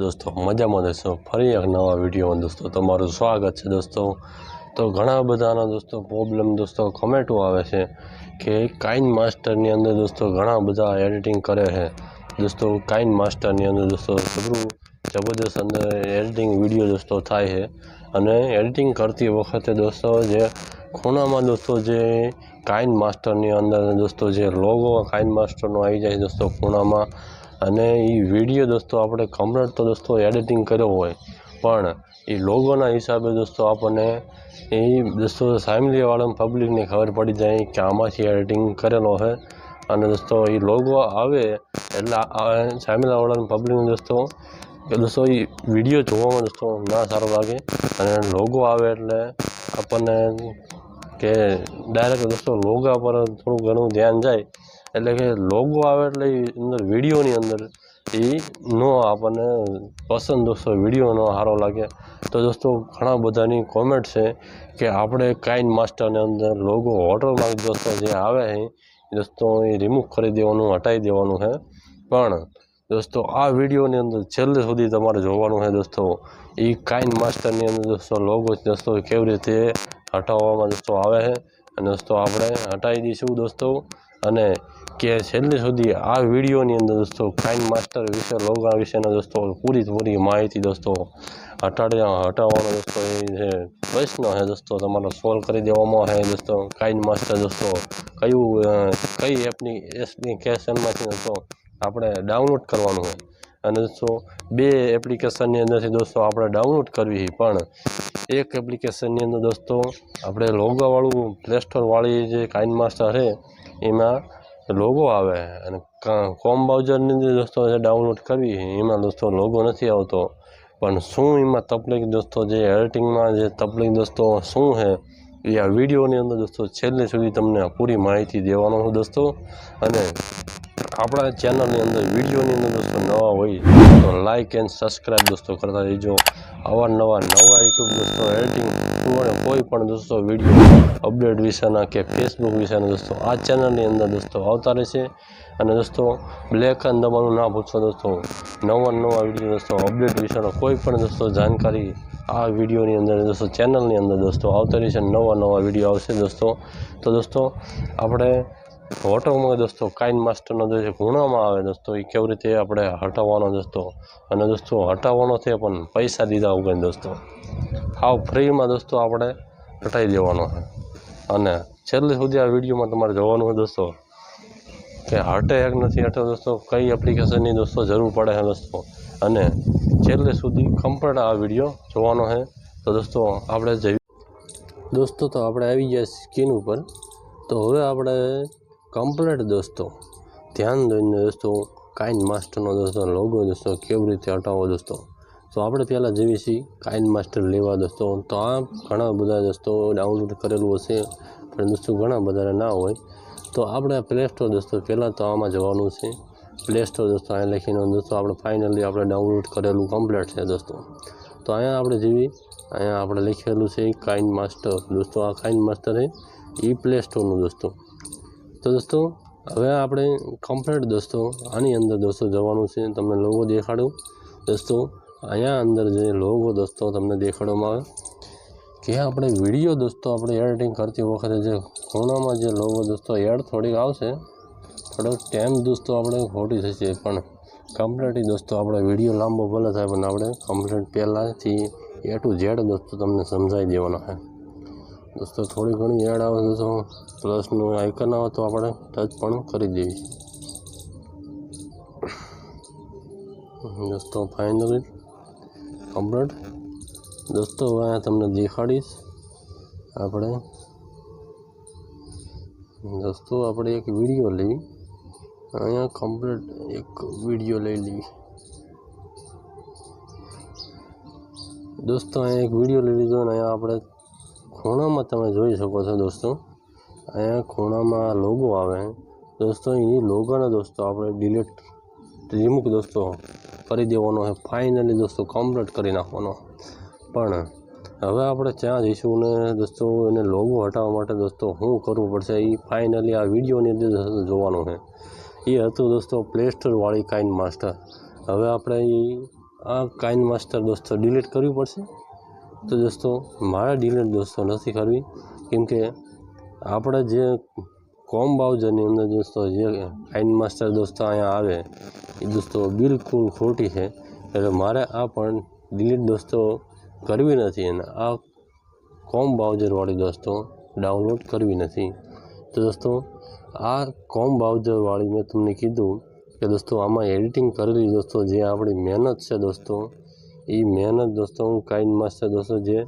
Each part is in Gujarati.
દોસ્તો, મજામાં દેશો ફરી એક નવા વિડીયોમાં દોસ્તો, તમારું સ્વાગત છે દોસ્તો. તો ઘણા બધાના દોસ્તો પ્રોબ્લેમ દોસ્તો કમેન્ટો આવે છે કે કાઇન માસ્ટરની અંદર દોસ્તો ઘણા બધા એડિટિંગ કરે છે. દોસ્તો, કાઇન માસ્ટરની અંદર દોસ્તો જબરું જબરદસ્ત અંદર એડિટિંગ વીડિયો દોસ્તો થાય છે. અને એડિટિંગ કરતી વખતે દોસ્તો જે ખૂણામાં દોસ્તો જે કાઇન માસ્ટરની અંદર દોસ્તો જે લોગો કાઇન માસ્ટરનો આવી જાય દોસ્તો ખૂણામાં. અને એ વીડિયો દોસ્તો આપણે કમ્પ્લેટ તો દોસ્તો એડિટિંગ કર્યો હોય, પણ એ લોગોના હિસાબે દોસ્તો આપણને એ દોસ્તો ફેમિલીવાળા પબ્લિકને ખબર પડી જાય કે આમાંથી એડિટિંગ કરેલો છે અને દોસ્તો એ લોગો આવે એટલે ફેમિલીવાળાને પબ્લિકને દોસ્તો, કે દોસ્તો એ વીડિયો જોવામાં દોસ્તો ના સારો લાગે. અને લોગો આવે એટલે આપણને કે ડાયરેક્ટ દોસ્તો લોગા પર થોડું ઘણું ધ્યાન જાય. એટલે કે લોગો આવે એટલે એ અંદર વિડીયોની અંદર એ નો આપણને પસંદ દોસ્તો વીડિયો નો સારો લાગે. તો દોસ્તો, ઘણા બધાની કોમેન્ટ છે કે આપણે કાઇન માસ્ટરની અંદર લોગો હોટલમાં દોસ્તો જે આવે છે દોસ્તો એ રિમૂવ કરી દેવાનું, હટાવી દેવાનું છે. પણ દોસ્તો, આ વિડીયોની અંદર છેલ્લે સુધી તમારે જોવાનું છે દોસ્તો એ કાઇન માસ્ટરની અંદર દોસ્તો લોગો દોસ્તો કેવી રીતે હટાવવામાં દોસ્તો આવે છે. અને દોસ્તો આપણે હટાવી દઈશું દોસ્તો. અને કે છેલ્લે સુધી આ વિડીયોની અંદર દોસ્તો કાઇન માસ્ટર વિશે લોગા વિશેના દોસ્તો, પૂરી પૂરી માહિતી દોસ્તો હટાડ્યા, હટાવવાનો દોસ્તો એ છે પ્રશ્ન છે દોસ્તો, તમારો સોલ્વ કરી દેવામાં છે દોસ્તો કાઇન માસ્ટર દોસ્તો. કયું કઈ એપની એપ્લિકેશનમાંથી દોસ્તો આપણે ડાઉનલોડ કરવાનું હોય. અને દોસ્તો, બે એપ્લિકેશનની અંદરથી દોસ્તો આપણે ડાઉનલોડ કરવી પણ એક એપ્લિકેશનની અંદર દોસ્તો આપણે લોગાવાળું પ્લે સ્ટોરવાળી જે કાઇન માસ્ટર છે એમાં લોગો આવે અને કોમ બ્રાઉઝરની અંદર દોસ્તો જે ડાઉનલોડ કરવી એમાં દોસ્તો લોગો નથી આવતો. પણ શું એમાં તકલીફ દોસ્તો જે એડિટિંગમાં જે તકલીફ દોસ્તો શું છે, એ આ વિડીયોની અંદર દોસ્તો છેલ્લે સુધી તમને પૂરી માહિતી દેવાનો છું દોસ્તો. અને આપણા ચેનલની અંદર વિડીયોની અંદર દોસ્તો નવા હોય, તો લાઇક એન્ડ સબસ્ક્રાઈબ દોસ્તો કરતા રહેજો. અવારનવાર નવા યુટ્યુબ દોસ્તો એડિટિંગ અને કોઈ પણ દોસ્તો વીડિયો અપડેટ વિશેના કે ફેસબુક વિશેના દોસ્તો, આ ચેનલની અંદર દોસ્તો આવતા રહેશે. અને દોસ્તો બ્લેક અને દબાણું ના ભૂલશો દોસ્તો, નવા નવા વીડિયો દોસ્તો અપડેટ વિશેનો કોઈ પણ દોસ્તો જાણકારી, આ વિડીયોની અંદર દોસ્તો ચેનલની અંદર દોસ્તો આવતા રહેશે. નવા નવા વીડિયો આવશે દોસ્તો. તો દોસ્તો, આપણે ઓટોમાં દોસ્તો, કાઇન માસ્ટરનો જે ગુણામાં આવે દોસ્તો એ કેવી રીતે આપણે હટાવવાનો દોસ્તો? અને દોસ્તો, હટાવવાનો છે પણ પૈસા દીધા વગર દોસ્તો. હાવ ફ્રીમાં દોસ્તો આપણે હટાવી દેવાનો છે. અને છેલ્લે સુધી આ વિડીયોમાં તમારે જોવાનું છે દોસ્તો, કે હટે એક નથી હટે દોસ્તો, કઈ એપ્લિકેશનની દોસ્તો જરૂર પડે છે દોસ્તો. અને છેલ્લે સુધી કમ્પ્લીટ આ વીડિયો જોવાનો છે. તો દોસ્તો, આપણે જઈ દોસ્તો, તો આપણે આવી ગયા સ્કીન ઉપર. તો હવે આપણે કમ્પ્લીટ દોસ્તો. ધ્યાન દઈને દોસ્તો, કાઇન માસ્ટરનો દોસ્તો લોગો દોસ્તો, કેવી રીતે હટાવો દોસ્તો. તો આપણે પહેલાં જઈએ છીએ કાઇન માસ્ટર લેવા દોસ્તો. તો આ ઘણા બધા દોસ્તો ડાઉનલોડ કરેલું હશે, પણ દોસ્તો ઘણા બધા ના હોય. તો આપણે પ્લે સ્ટોર દોસ્તો, પહેલાં તો આમાં જવાનું છે. પ્લે સ્ટોર દોસ્તો અહીંયા લખીને દોસ્તો, આપણે ફાઇનલી આપણે ડાઉનલોડ કરેલું કમ્પ્લીટ છે દોસ્તો. તો અહીંયા આપણે જેવી, અહીંયા આપણે લખેલું છે કાઇન માસ્ટર. દોસ્તો, આ કાઇન માસ્ટર છે એ પ્લે સ્ટોરનું દોસ્તો. તો દોસ્તો, હવે આપણે કમ્પ્લેટ દોસ્તો, આની અંદર દોસ્તો જવાનું છે, તમને લોગો દેખાડું. દોસ્તો, અહીંયા અંદર જે લોગો દોસ્તો તમને દેખાડવામાં આવે. કે આપણે વીડિયો દોસ્તો આપણે એડિટિંગ કરતી વખતે જે ખૂણામાં જે લોગો દોસ્તો એડ થોડીક આવશે, થોડોક ટાઈમ દોસ્તો આપણે ખોટી થશે. પણ કમ્પ્લીટ દોસ્તો આપણે વીડિયો લાંબો ભલે થાય, પણ આપણે કમ્પ્લેટ પહેલાંથી એ ટુ ઝેડ દોસ્તો તમને સમજાવી દેવાનો છે. દોસ્તો, થોડી ઘણી એડ આવે દોસ્તો પ્લસનું આઇકન આવે તો આપણે ટચ પણ કરી દેવી દોસ્તો ફાઇનલી કમ્પ્લીટ દોસ્તો, હવે તમને દેખાડીશ. આપણે, દોસ્તો, આપણે એક વીડિયો લઈ. અહીંયા કમ્પ્લીટ એક વીડિયો લઈ લઈએ. દોસ્તો, અહીંયા એક વીડિયો લઈ લીધો અને અહીંયા આપણે ખૂણામાં તમે જોઈ શકો છો દોસ્તો. અહીંયા ખૂણામાં લોગો આવે. દોસ્તો, એ લોગોને દોસ્તો આપણે ડિલીટ રિમૂવ દોસ્તો કરી દેવાનો છે. ફાઇનલી દોસ્તો કમ્પ્લીટ કરી નાખવાનો. પણ હવે આપણે ત્યાં જઈશું ને દોસ્તો, એને લોગો હટાવવા માટે દોસ્તો શું કરવું પડશે? એ ફાઇનલી આ વિડીયોની અંદર જોવાનું છે. એ હતું દોસ્તો પ્લે સ્ટોરવાળી કાઇન માસ્ટર હવે આપણે એ આ કાઇન માસ્ટર દોસ્તો ડિલીટ કરવી પડશે? તો દોસ્તો, મારે ડીલર દોસ્તો નથી કરવી. કેમકે આપણા જે કોમ બાઉઝરની અંદર દોસ્તો, જે કાઇન માસ્ટર દોસ્તો અહીંયા આવે, એ દોસ્તો બિલકુલ ખોટી છે. એટલે મારે આ પણ ડિલીટ દોસ્તો કરવી નથી અને આ કોમ બાઉઝરવાળી દોસ્તો ડાઉનલોડ કરવી નથી. તો દોસ્તો, આ કોમ બાઉઝરવાળી મેં તમને કીધું કે દોસ્તો, આમાં એડિટિંગ કરેલી દોસ્તો, જે આપણી મહેનત છે દોસ્તો એ મહેનત દોસ્તો હું કાઇન માસ્ટર દોસ્તો જે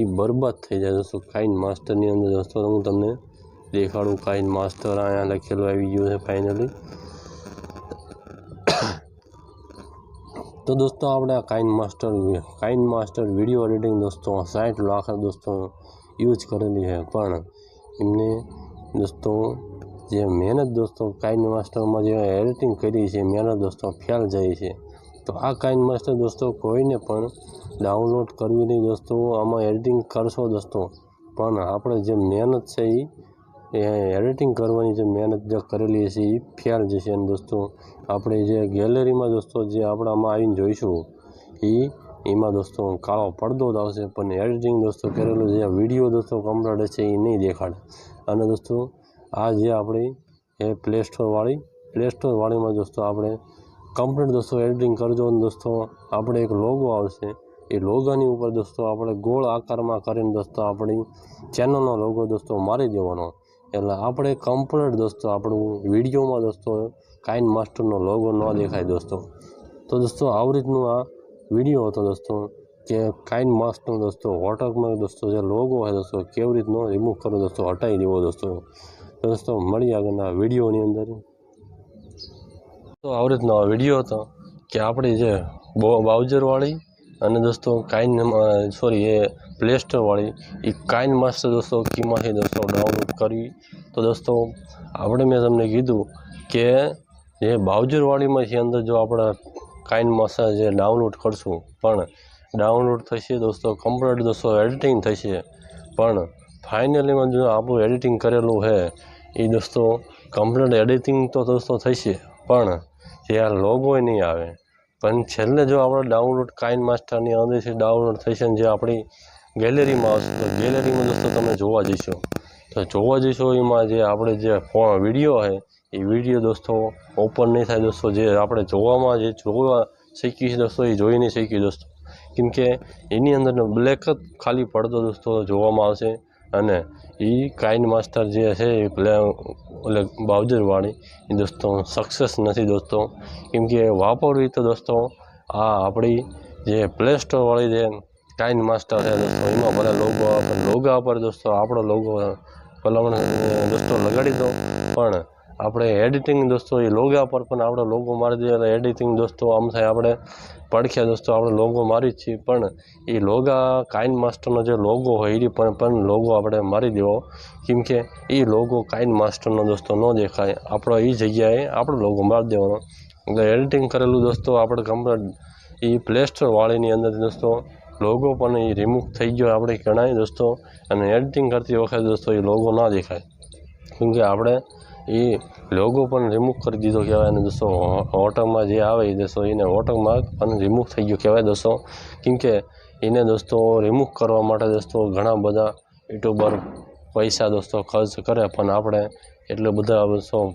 એ બરબાદ થઈ જાય દોસ્તો. કાઇન માસ્ટરની અંદર દોસ્તો હું તમને દેખાડું. કાઇન માસ્ટર અહીંયા લખેલું આવી ગયું છે ફાઇનલી તો દોસ્તો આપણે આ Kine master Kine master video editing દોસ્તો સાઠ લાખ દોસ્તો યુઝ કરેલી છે. પણ એમને દોસ્તો જે મહેનત દોસ્તો કાઇન માસ્ટરમાં જે એડિટિંગ કરી છે, મહેનત દોસ્તો ફેલ જાય છે. તો આ કાઇન માસ્ટર દોસ્તો, કોઈને પણ ડાઉનલોડ કરવી નહીં દોસ્તો, આમાં એડિટિંગ કરશો દોસ્તો. પણ આપણે જે મહેનત છે એ એડિટિંગ કરવાની જે મહેનત જે કરેલી છે એ ફેર જશે અને દોસ્તો. આપણે જે ગેલેરીમાં દોસ્તો, જે આપણામાં આવીને જોઈશું એ એમાં દોસ્તો કાળો પડદો જ આવશે. પણ એડિટિંગ દોસ્તો કરેલું જે વીડિયો દોસ્તો કમ્પ્લીટ છે એ નહીં દેખાડે. અને દોસ્તો, આ જે આપણી એ પ્લે સ્ટોરવાળી પ્લે સ્ટોરવાળીમાં દોસ્તો આપણે કમ્પ્લીટ દોસ્તો એડિટિંગ કરજો અને દોસ્તો, આપણે એક લોગો આવશે. એ લોગોની ઉપર દોસ્તો, આપણે ગોળ આકારમાં કરીને દોસ્તો, આપણી ચેનલનો લોગો દોસ્તો મારી દેવાનો. એટલે આપણે કમ્પ્લીટ દોસ્તો, આપણું વિડીયોમાં દોસ્તો કાઇન માસ્ટરનો લોગો ન દેખાય દોસ્તો. તો દોસ્તો, આવી રીતનું આ વીડિયો હતો દોસ્તો, કે કાઇન માસ્ટરનો દોસ્તો વોટરમાં દોસ્તો, જે લોગો હોય દોસ્તો, કેવી રીતનો રિમૂવ કરો દોસ્તો હટાવી દેવો દોસ્તો. દોસ્તો, મળી આગળના વિડીયોની અંદર. તો આવી રીતનો આ વીડિયો હતો કે આપણી જે બાઉજરવાળી અને દોસ્તો કાઇન સોરી, એ પ્લે સ્ટોરવાળી એ કાઇન માસ્ટર દોસ્તો કીમાંથી દોસ્તો ડાઉનલોડ કરવી તો દોસ્તો, આપણે મેં તમને કીધું કે જે બાઉજરવાળીમાંથી અંદર જો આપણે કાઇન માસ્ટર જે ડાઉનલોડ કરશું, પણ ડાઉનલોડ થશે દોસ્તો કમ્પ્લીટ દોસ્તો એડિટિંગ થશે. પણ ફાઇનલીમાં જો આપણું એડિટિંગ કરેલું છે એ દોસ્તો કમ્પ્લીટ એડિટિંગ તો દોસ્તો થશે, પણ જે આ લોગો નહીં આવે. પણ છેલ્લે જો આપણે ડાઉનલોડ કાઇન માસ્ટરની અંદરથી ડાઉનલોડ થશે જે આપણી ગેલેરીમાં આવશે, તો ગેલેરીમાં દોસ્તો તમે જોવા જઈશો. તો જોવા જઈશો એમાં જે આપણે જે વીડિયો છે એ વીડિયો દોસ્તો ઓપન નહીં થાય દોસ્તો. જે આપણે જોવામાં જે જોવા શીખી છે દોસ્તો, એ જોઈ નહીં શીખી દોસ્તો. કેમ કે એની અંદર બ્લેક જ ખાલી પડતો દોસ્તો જોવામાં આવશે. અને એ કાઇન માસ્ટર જે છે, એ પ્લે એટલે બાઉઝરવાળી એ દોસ્તો સક્સેસ નથી દોસ્તો. કેમ કે વાપરવી તો દોસ્તો, આ આપણી જે પ્લે સ્ટોરવાળી જે કાઇન માસ્ટર છે, દોસ્તો, એમાં બધા લોગો લોગા પર દોસ્તો આપણો લોગો ભલામણ દોસ્તો લગાડી દો. પણ આપણે એડિટિંગ દોસ્તો, એ લોગા પર પણ આપણે લોગો મારી દઈએ એટલે એડિટિંગ દોસ્તો, આમ થાય આપણે પડખ્યા દોસ્તો આપણે લોગો મારી જ છીએ. પણ એ લોગા કાઇન માસ્ટરનો જે લોગો હોય એ પણ પણ લોગો આપણે મારી દેવો. કેમ કે એ લોગો કાઇન માસ્ટરનો દોસ્તો ન દેખાય. આપણો એ જગ્યાએ આપણો લોગો મારી દેવાનો. એટલે એડિટિંગ કરેલું દોસ્તો આપણે કમ્પ્લેટ એ પ્લે સ્ટોરવાળીની અંદર દોસ્તો, લોગો પણ એ રિમૂવ થઈ ગયો આપણે ગણાય દોસ્તો. અને એડિટિંગ કરતી વખતે દોસ્તો એ લોગો ના દેખાય. કેમ કે આપણે એ લોગો પણ રિમૂવ કરી દીધો કહેવાય અને દોસ્તો વોટરમાં જે આવે એ દોસ્તો એને વોટરમાર્ક પણ રિમૂવ થઈ ગયો કહેવાય દોસ્તો. કેમ કે એને દોસ્તો રિમૂવ કરવા માટે દોસ્તો ઘણા બધા યુટ્યુબર પૈસા દોસ્તો ખર્ચ કરે, પણ આપણે એટલે બધા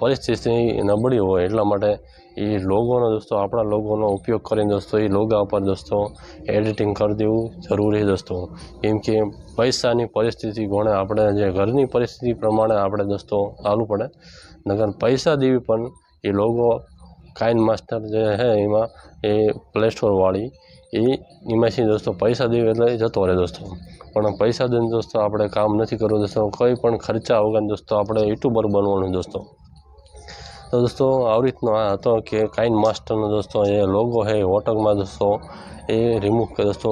પરિસ્થિતિ નબળી હોય એટલા માટે એ લોગોનો દોસ્તો, આપણા લોગોનો ઉપયોગ કરીને દોસ્તો, એ લોગા ઉપર દોસ્તો, એડિટિંગ કરી દેવું જરૂરી દોસ્તો. કેમ કે પૈસાની પરિસ્થિતિ ગણે આપણે જે ઘરની પરિસ્થિતિ પ્રમાણે આપણે દોસ્તો ચાલવું પડે. નગર પૈસા દેવી પણ એ લોગો કાઇન માસ્ટર જે છે એમાં એ પ્લે સ્ટોરવાળી એ એમાંથી દોસ્તો પૈસા દેવી એટલે જતો રહે દોસ્તો. પણ પૈસા દઈને દોસ્તો આપણે કામ નથી કરવું દોસ્તો, કોઈ પણ ખર્ચા વગર દોસ્તો આપણે યુટ્યુબર બનવાનું દોસ્તો. તો દોસ્તો, આવી રીતનો આ હતો કે કાઇન માસ્ટરનો દોસ્તો, એ લોગો છે વોટરમાં દોસ્તો, એ રિમૂવ દોસ્તો,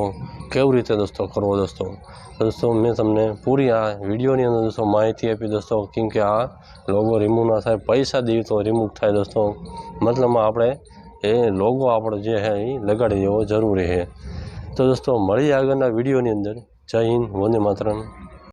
કેવી રીતે દોસ્તો કરવો દોસ્તો? દોસ્તો, મેં તમને પૂરી આ વિડીયોની અંદર દોસ્તો માહિતી આપી દોસ્તો, કેમ કે આ લોગો રિમૂવ ના થાય, પૈસા દેવી તો રિમૂવ થાય દોસ્તો. મતલબમાં આપણે એ લોગો આપણો જે છે એ લગાડી દેવો જરૂરી છે તો દોસ્તો, મળીએ આગળના વિડીયોની અંદર. જય હિન્દ, વંદે માતરમ.